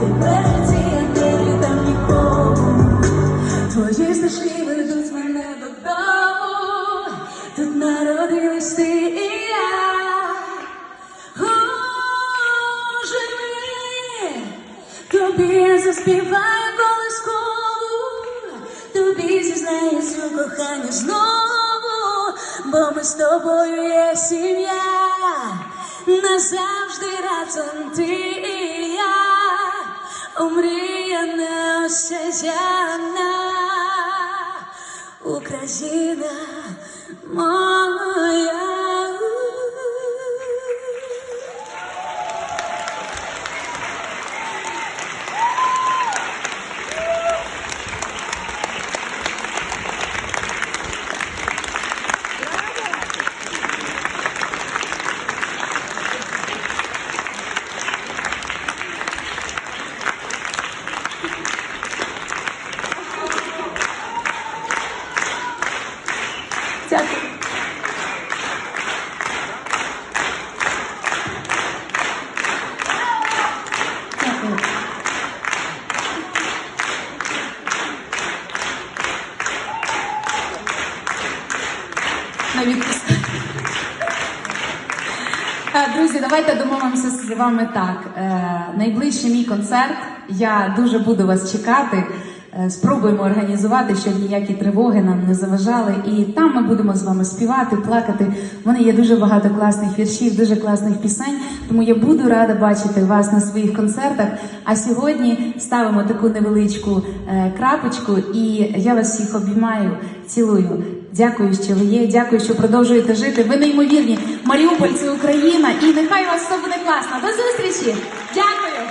Тепер житті я не віддам. Твої стежки ведуть мене додому. Тут народились ти і я. Ожени, тобі заспіваю колискову, тобі зізнаюсь у коханні бо ми з тобою є сім'я. Назавжди разом ти омріяна осязяна Україна моя. Дякую. Дякую. на. Е, Друзі, давайте домовимося з вами так. Е, Найближчий мій концерт. Я дуже буду вас чекати. Е, Спробуємо організувати, щоб ніякі тривоги нам не заважали. І там ми будемо з вами співати, плакати. Мене є дуже багато класних віршів, дуже класних пісень. Тому я буду рада бачити вас на своїх концертах. А сьогодні ставимо таку невеличку е, крапочку, і я вас всіх обіймаю, цілую. Дякую, що ви є. Дякую, що продовжуєте жити. Ви неймовірні. Маріуполь це Україна, і нехай у вас все буде класно. До зустрічі! Дякую!